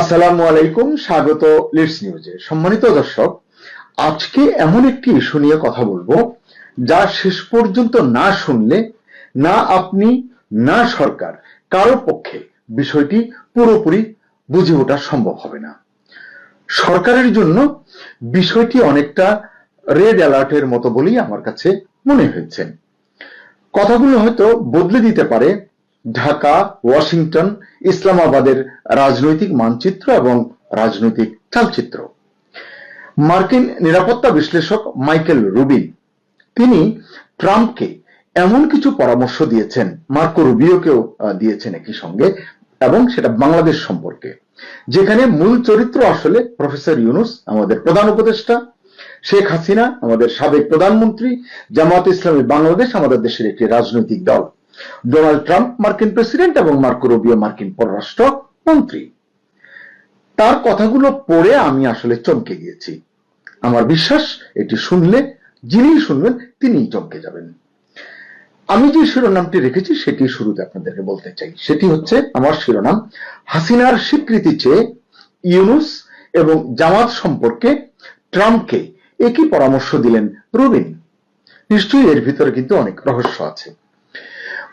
আসসালামু আলাইকুম, স্বাগত লিডস নিউজে সম্মানিত দর্শক, আজকে এমন একটি ইস্যু নিয়ে কথা বলব, যা শেষ পর্যন্ত না শুনলে, না আপনি, না সরকার, কারও পক্ষে বিষয়টি পুরোপুরি বুঝে ওঠা সম্ভব হবে না। সরকারের জন্য বিষয়টি অনেকটা রেড অ্যালার্টের মতো বলেই আমার কাছে মনে হয়েছে। কথাগুলো হয়তো বদলে দিতে পারে ঢাকা, ওয়াশিংটন, ইসলামাবাদের রাজনৈতিক মানচিত্র এবং রাজনৈতিক চালচিত্র। মার্কিন নিরাপত্তা বিশ্লেষক মাইকেল রুবিন, তিনি ট্রাম্পকে এমন কিছু পরামর্শ দিয়েছেন, মার্কো রুবিওকেও দিয়েছেন একই সঙ্গে, এবং সেটা বাংলাদেশ সম্পর্কে, যেখানে মূল চরিত্র আসলে প্রফেসর ইউনুস, আমাদের প্রধান উপদেষ্টা, শেখ হাসিনা, আমাদের সাবেক প্রধানমন্ত্রী জামাত ইসলামী বাংলাদেশ, আমাদের দেশের একটি রাজনৈতিক দল। ডোনাল্ড ট্রাম্প মার্কিন প্রেসিডেন্ট এবং মার্কো রুবিও মার্কিন পররাষ্ট্র মন্ত্রী। তার কথাগুলো পড়ে আমি আসলে চমকে গিয়েছি। আমার বিশ্বাস, এটি শুনলে, যিনি শুনবেন, তিনিই চমকে যাবেন। আমি যে শিরোনামটি রেখেছি, সেটি শুরুতে আপনাদেরকে বলতে চাই। সেটি হচ্ছে আমার শিরোনাম, হাসিনার স্বীকৃতি চেয়ে ইউনুস এবং জামাত সম্পর্কে ট্রাম্পকে একই পরামর্শ দিলেন রুবিন। নিশ্চয়ই এর ভিতরে কিন্তু অনেক রহস্য আছে।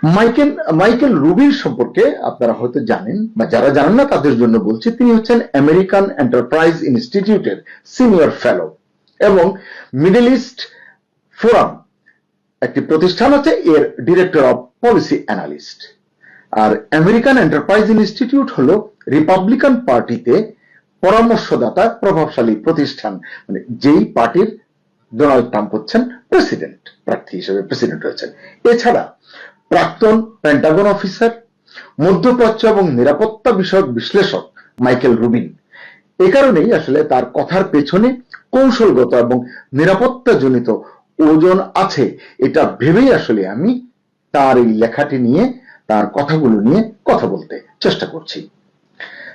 মাইকেল মাইকেল রুবিন সম্পর্কে আপনারা হয়তো জানেন, বা যারা জানেন না, তাদের জন্য বলছি, তিনি হচ্ছেন আমেরিকান এন্টারপ্রাইজ ইনস্টিটিউটের সিনিয়র ফেলো। এবং মিডল ইস্ট ফোরাম একটি প্রতিষ্ঠান আছে, এর ডিরেক্টর অফ পলিসি অ্যানালিস্ট। আর আমেরিকান এন্টারপ্রাইজ ইনস্টিটিউট হলো রিপাবলিকান পার্টিতে পরামর্শদাতা, প্রভাবশালী প্রতিষ্ঠান মানে যেই পার্টির ডোনাল্ড ট্রাম্প হচ্ছেন প্রেসিডেন্ট, প্রার্থী হিসেবে প্রেসিডেন্ট হয়েছেন। এছাড়া প্রাক্তন পেন্টাগন অফিসার মধ্যপ্রাচ্য এবং নিরাপত্তা বিষয়ক বিশ্লেষক মাইকেল রুবিন। এ কারণেই আসলে তার কথার পেছনে কৌশলগত এবং নিরাপত্তা জনিত ওজন আছে। এটা ভেবেই আসলে আমি তার এই লেখাটি নিয়ে, তার কথাগুলো নিয়ে কথা বলতে চেষ্টা করছি।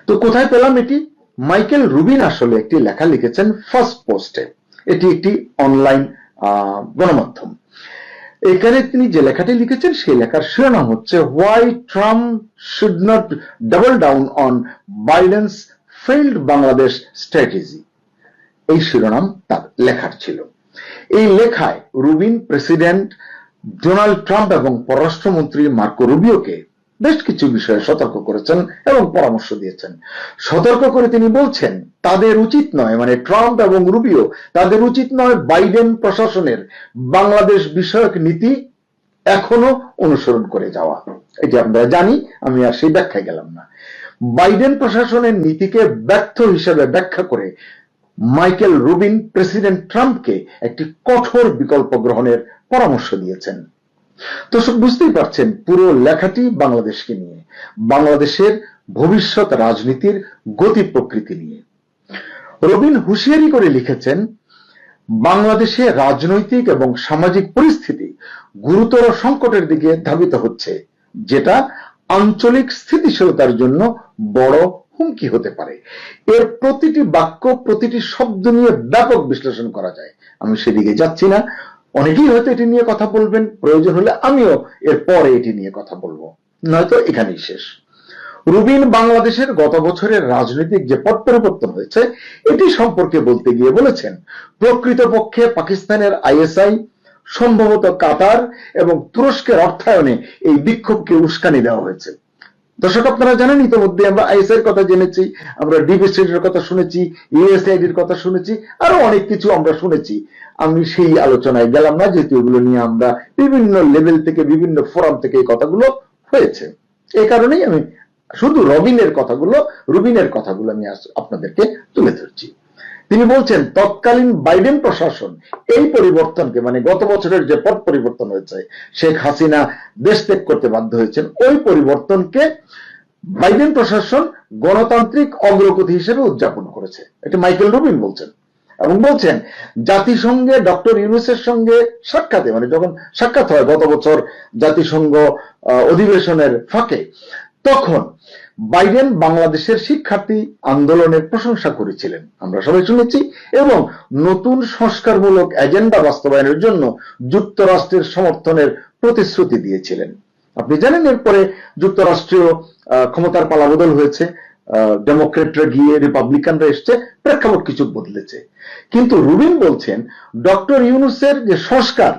তো কোথায় পেলাম এটি? মাইকেল রুবিন আসলে একটি লেখা লিখেছেন ফার্স্ট পোস্টে। এটি একটি অনলাইন গণমাধ্যম। এখানে তিনি যে লেখাটি লিখেছেন, সেই লেখার শিরোনাম হচ্ছে why Trump should not double down on Biden's failed Bangladesh strategy এই শিরোনাম তার লেখার ছিল। এই লেখায় রুবিন প্রেসিডেন্ট ডোনাল্ড ট্রাম্প এবং পররাষ্ট্রমন্ত্রী মার্কো রুবিওকে বেশ কিছু বিষয়ে সতর্ক করেছেন এবং পরামর্শ দিয়েছেন। সতর্ক করে তিনি বলছেন, তাদের উচিত নয় মানে ট্রাম্প এবং রুবিও, তাদের উচিত নয় বাইডেন প্রশাসনের বাংলাদেশ বিষয়ক নীতি এখনও অনুসরণ করে যাওয়া। এটি আমরা জানি, আমি আর সেই ব্যাখ্যায় গেলাম না। বাইডেন প্রশাসনের নীতিকে ব্যর্থ হিসেবে ব্যাখ্যা করে মাইকেল রুবিন প্রেসিডেন্ট ট্রাম্পকে একটি কঠোর বিকল্প গ্রহণের পরামর্শ দিয়েছেন। দর্শক বুঝতেই পারছেন, পুরো লেখাটি বাংলাদেশকে নিয়ে, বাংলাদেশের ভবিষ্যৎ রাজনীতির গতি প্রকৃতি নিয়ে। রবিন হুঁশিয়ারি করে লিখেছেন, বাংলাদেশে রাজনৈতিক এবং সামাজিক পরিস্থিতি গুরুতর সংকটের দিকে ধাবিত হচ্ছে, যেটা আঞ্চলিক স্থিতিশীলতার জন্য বড় হুমকি হতে পারে। এর প্রতিটি বাক্য, প্রতিটি শব্দ নিয়ে ব্যাপক বিশ্লেষণ করা যায়। আমি সেদিকে যাচ্ছি না। অনেকেই হয়তো এটি নিয়ে কথা বলবেন, প্রয়োজন হলে আমিও এর পরে এটি নিয়ে কথা বলব। নয়তো এখানেই শেষ। রুবিন বাংলাদেশের গত বছরের রাজনৈতিক যে পট পরিবর্তন হয়েছে, এটি সম্পর্কে বলতে গিয়ে বলেছেন, প্রকৃতপক্ষে পাকিস্তানের আইএসআই, সম্ভবত কাতার এবং তুরস্কের অর্থায়নে এই বিক্ষোভকে উস্কানি দেওয়া হয়েছে। দর্শক, আপনারা জানেন, ইতিমধ্যে আমরা আইএসআই এর কথা জেনেছি, আমরা ডিবি স্টেটের কথা শুনেছি ইউএসআইডির কথা শুনেছি, আরও অনেক কিছু আমরা শুনেছি। আমি সেই আলোচনায় গেলাম না, যেহেতু এগুলো নিয়ে আমরা বিভিন্ন লেভেল থেকে, বিভিন্ন ফোরাম থেকে এই কথাগুলো হয়েছে। এই কারণেই আমি শুধু রবিনের কথাগুলো, রুবিনের কথাগুলো আমি আপনাদেরকে তুলে ধরছি। তিনি বলছেন, তৎকালীন বাইডেন প্রশাসন এই পরিবর্তনকে মানে গত বছরের যে পথ পরিবর্তন হয়েছে, শেখ হাসিনা দেশ ত্যাগ করতে বাধ্য হয়েছেন, ওই পরিবর্তনকে বাইডেন প্রশাসন গণতান্ত্রিক অগ্রগতি হিসেবে উদযাপন করেছে। এটা মাইকেল রুবিন বলছেন। এবং বলছেন, জাতিসংঘে ডক্টর ইউনুসের সঙ্গে সাক্ষাতে মানে যখন সাক্ষাৎ হয় গত বছর জাতিসংঘ অধিবেশনের ফাঁকে, তখন বাইডেন বাংলাদেশের শিক্ষার্থী আন্দোলনের প্রশংসা করেছিলেন। আমরা সবাই শুনেছি, এবং নতুন সংস্কারমূলক এজেন্ডা বাস্তবায়নের জন্য যুক্তরাষ্ট্রের সমর্থনের প্রতিশ্রুতি দিয়েছিলেন। আপনি জানেন, এরপরে যুক্তরাষ্ট্রীয় ক্ষমতার পালাবদল হয়েছে ডেমোক্রেটরা গিয়ে রিপাবলিকানরা এসছে, প্রেক্ষাপট কিছু বদলেছে। কিন্তু রুবিন বলছেন, ডক্টর ইউনুসের যে সংস্কার,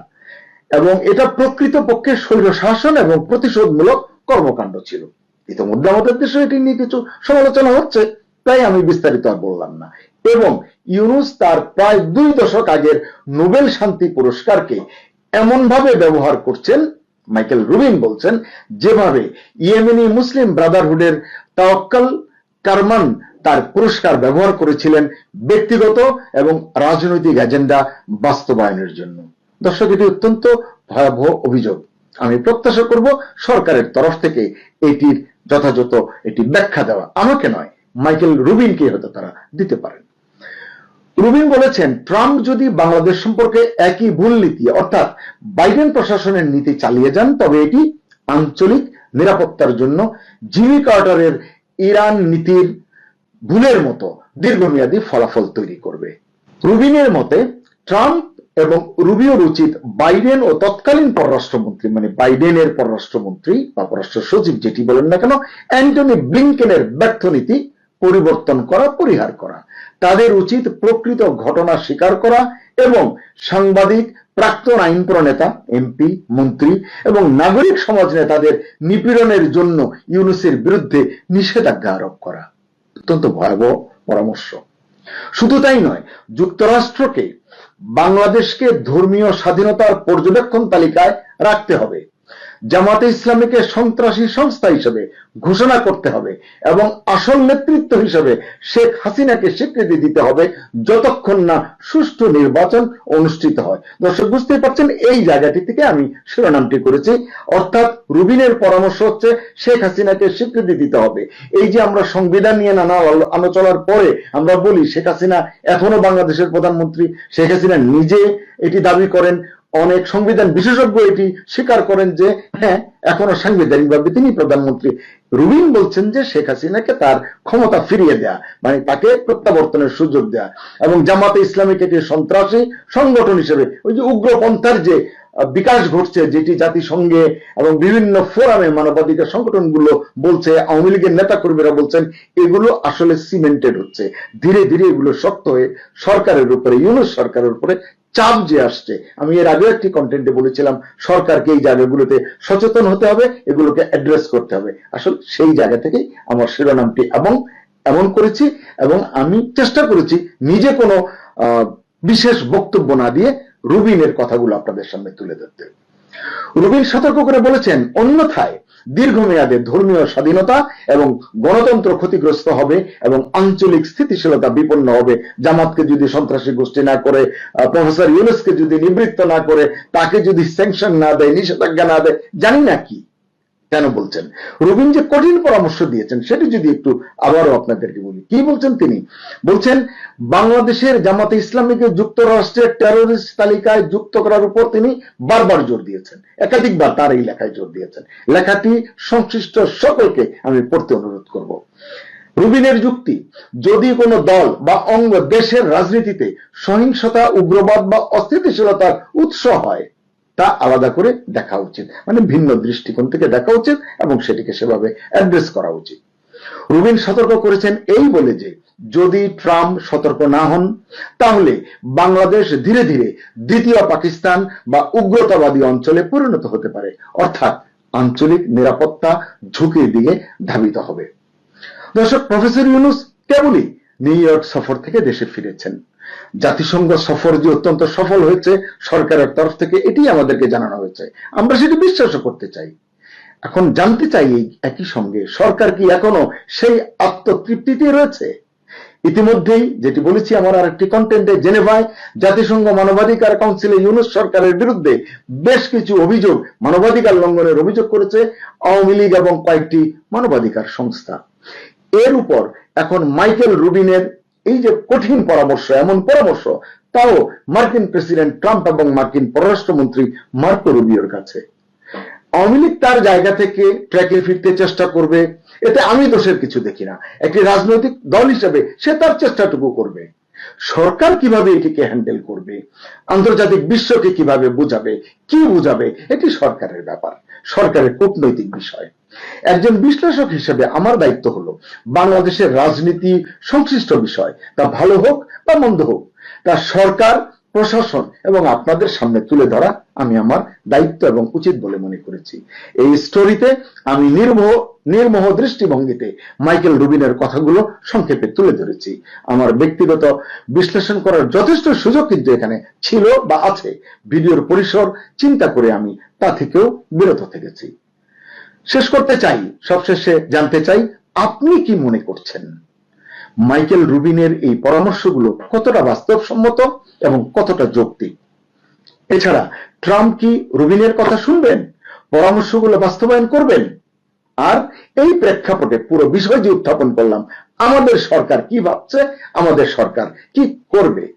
এবং এটা প্রকৃতপক্ষে স্বৈর শাসন এবং প্রতিশোধমূলক কর্মকাণ্ড ছিল। ইতিমধ্যে আমাদের দেশে এটি নিয়ে কিছু সমালোচনা হচ্ছে, তাই আমি বিস্তারিত আর বললাম না। এবং ইউনুস তার প্রায় দুই দশক আগের নোবেল শান্তি পুরস্কারকে এমন ভাবে ব্যবহার করছেন, মাইকেল রুবিন বলছেন, যেভাবে ইয়েমেনি মুসলিম ব্রাদারহুডের তাওয়াক্কাল কারমান তার পুরস্কার ব্যবহার করেছিলেন ব্যক্তিগত এবং রাজনৈতিক এজেন্ডা বাস্তবায়নের জন্য। দর্শক, এটি অত্যন্ত ভয়াবহ অভিযোগ। আমি প্রত্যাশা করব সরকারের তরফ থেকে এটির যথাযথ এটি ব্যাখ্যা দেওয়া আমাকে নয়, মাইকেল রুবিনকে হয়তো তারা দিতে পারেন। রুবিন বলেছেন, ট্রাম্প যদি বাংলাদেশ সম্পর্কে একই ভুল নীতি, অর্থাৎ বাইডেন প্রশাসনের নীতি চালিয়ে যান, তবে এটি আঞ্চলিক নিরাপত্তার জন্য জিমি কার্টারের ইরান নীতির ভুলের মতো দীর্ঘমেয়াদী ফলাফল তৈরি করবে। রুবিনের মতে, ট্রাম্প এবং রুবিওর উচিত বাইডেন ও তৎকালীন পররাষ্ট্রমন্ত্রী মানে বাইডেনের পররাষ্ট্রমন্ত্রী বা পররাষ্ট্র সচিব যেটি বলেন না কেন, অ্যান্টনি ব্লিংকেনের ব্যর্থ নীতি পরিবর্তন করা, পরিহার করা। তাদের উচিত প্রকৃত ঘটনা স্বীকার করা এবং সাংবাদিক, প্রাক্তন আইন প্রণেতা এমপি, মন্ত্রী এবং নাগরিক সমাজ নেতাদের নিপীড়নের জন্য ইউনুসের বিরুদ্ধে নিষেধাজ্ঞা আরোপ করা। অত্যন্ত ভয়াবহ পরামর্শ। শুধু তাই নয়, যুক্তরাষ্ট্রকে বাংলাদেশকে ধর্মীয় স্বাধীনতার পর্যবেক্ষণ তালিকায় রাখতে হবে। জামাতে ইসলামীকে সন্ত্রাসী সংস্থা হিসেবে ঘোষণা করতে হবে এবং আসল নেতৃত্ব হিসেবে শেখ হাসিনাকে স্বীকৃতি দিতে হবে যতক্ষণ না সুষ্ঠু নির্বাচন অনুষ্ঠিত হয়। দর্শক, বুঝতেই পারছেন, এই জায়গাটি থেকে আমি শিরোনামটি করেছি। অর্থাৎ রুবিনের পরামর্শ হচ্ছে শেখ হাসিনাকে স্বীকৃতি দিতে হবে। এই যে আমরা সংবিধান নিয়ে নানা আলোচনার পরে আমরা বলি, শেখ হাসিনা এখনও বাংলাদেশের প্রধানমন্ত্রী, শেখ হাসিনা নিজে এটি দাবি করেন অনেক সংবিধান বিশেষজ্ঞ এটি স্বীকার করেন যে হ্যাঁ এখনও সাংবিধানিকভাবে তিনি প্রধানমন্ত্রী। রুবিন বলছেন যে, শেখ হাসিনাকে তার ক্ষমতা ফিরিয়ে দেয়া মানে তাকে প্রত্যাবর্তনের সুযোগ দেয়া এবং জামাতে ইসলামিক এটি সন্ত্রাসী সংগঠন হিসেবে, ওই যে উগ্রপন্থার যে বিকাশ ঘটছে, যেটি জাতিসংঘে এবং বিভিন্ন ফোরামে মানবাধিকার সংগঠনগুলো বলছে, আওয়ামী লীগের নেতা কর্মীরা বলছেন, এগুলো আসলে সিমেন্টেড হচ্ছে। ধীরে ধীরে এগুলো শক্ত হয়ে সরকারের উপরে, ইউনুস সরকারের উপরে চাপ যে আসছে। আমি এর আগে একটি কন্টেন্টে বলেছিলাম সরকারকে এই জায়গাগুলোতে সচেতন হতে হবে, এগুলোকে অ্যাড্রেস করতে হবে। আসলে সেই জায়গা থেকেই আমার শিরোনামটি এবং এমন করেছি এবং আমি চেষ্টা করেছি নিজে কোনো বিশেষ বক্তব্য না দিয়ে রুবিনের কথাগুলো আপনাদের সামনে তুলে ধরতে। রুবিন সতর্ক করে বলেছেন, অন্যথায় দীর্ঘমেয়াদে ধর্মীয় স্বাধীনতা এবং গণতন্ত্র ক্ষতিগ্রস্ত হবে এবং আঞ্চলিক স্থিতিশীলতা বিপন্ন হবে। জামাতকে যদি সন্ত্রাসী গোষ্ঠী না করে প্রফেসর ইউনুসকে যদি নিবৃত্ত না করে, তাকে যদি স্যাংশন না দেয়, নিষেধাজ্ঞা না দেয়, জানি না কি। কেন বলছেন? রবীন যে কঠিন পরামর্শ দিয়েছেন, সেটি যদি একটু আবারও আপনাদেরকে বলি। কি বলছেন তিনি? বলছেন, বাংলাদেশের জামাতে ইসলামীকে যুক্তরাষ্ট্রের টেরোরিস্ট তালিকায় যুক্ত করার উপর তিনি বারবার জোর দিয়েছেন। একাধিকবার তার এই লেখায় জোর দিয়েছেন। লেখাটি সংশ্লিষ্ট সকলকে আমি পড়তে অনুরোধ করব। রুবিনের যুক্তি, যদি কোনো দল বা অঙ্গ দেশের রাজনীতিতে সহিংসতা, উগ্রবাদ বা অস্থিতিশীলতার উৎস হয় তা আলাদা করে দেখা উচিত। মানে ভিন্ন দৃষ্টিকোণ থেকে দেখা উচিত এবং সেটিকে সেভাবে অ্যাড্রেস করা উচিত। রুবিন সতর্ক করেছেন এই বলে যে, যদি ট্রাম্প সতর্ক না হন, তাহলে বাংলাদেশ ধীরে ধীরে দ্বিতীয় পাকিস্তান বা উগ্রতাবাদী অঞ্চলে পরিণত হতে পারে। অর্থাৎ আঞ্চলিক নিরাপত্তা ঝুঁকির দিকে ধাবিত হবে। দর্শক, প্রফেসর ইউনুস কেবলই নিউ ইয়র্ক সফর থেকে দেশে ফিরেছেন। জাতিসংঘ সফর যে অত্যন্ত সফল হয়েছে সরকারের তরফ থেকে এটি আমাদেরকে জানানো হয়েছে। আমরা সেটি বিশ্বাসও করতে চাই। এখন জানতে চাই একই সঙ্গে, সরকার কি এখনও সেই আত্মতৃপ্তিতে রয়েছে? ইতিমধ্যেই যেটি বলেছি, আমার আরেকটি কন্টেন্টে জেনেভায় জাতিসংঘ মানবাধিকার কাউন্সিলে ইউনুস সরকারের বিরুদ্ধে বেশ কিছু অভিযোগ, মানবাধিকার লঙ্ঘনের অভিযোগ করেছে আওয়ামী লীগ এবং কয়েকটি মানবাধিকার সংস্থা। এর উপর এখন মাইকেল রুবিনের এই যে কঠিন পরামর্শ, এমন পরামর্শ, তাও মার্কিন প্রেসিডেন্ট ট্রাম্প এবং মার্কিন পররাষ্ট্রমন্ত্রী মার্কো রুবিওর কাছে। আওয়ামী লীগ তার জায়গা থেকে ট্র্যাকে ফিরতে চেষ্টা করবে, এতে আমি দোষের কিছু দেখি না। একটি রাজনৈতিক দল হিসেবে সে তার চেষ্টাটুকু করবে। সরকার কীভাবে এটিকে হ্যান্ডেল করবে? আন্তর্জাতিক বিশ্বকে কীভাবে বুঝাবে, কি বুঝাবে, এটি সরকারের ব্যাপার। সরকারের কূটনৈতিক বিষয়। একজন বিশ্লেষক হিসেবে আমার দায়িত্ব হলো বাংলাদেশের রাজনীতি সংশ্লিষ্ট বিষয়, তা ভালো হোক বা মন্দ হোক। তা সরকার প্রশাসন এবং আপনাদের সামনে তুলে ধরা আমি আমার দায়িত্ব এবং উচিত বলে মনে করেছি। এই স্টোরিতে আমি নির্মোহ নির্মোহ দৃষ্টিভঙ্গিতে মাইকেল রুবিনের কথাগুলো সংক্ষেপে তুলে ধরেছি। আমার ব্যক্তিগত বিশ্লেষণ করার যথেষ্ট সুযোগ কিন্তু এখানে ছিল বা আছে। ভিডিওর পরিসর, চিন্তা করে আমি তা থেকেও বিরত থেকেছি। শেষ করতে চাই, সবশেষে জানতে চাই, আপনি কি মনে করছেন? মাইকেল রুবিনের এই পরামর্শগুলো কতটা বাস্তবসম্মত এবং কতটা যৌক্তিক? এছাড়া ট্রাম্প কি রুবিনের কথা শুনবেন? পরামর্শগুলো বাস্তবায়ন করবেন? আর এই প্রেক্ষাপটে পুরো বিষয় যে উত্থাপন করলাম, আমাদের সরকার কি ভাবছে? আমাদের সরকার কি করবে?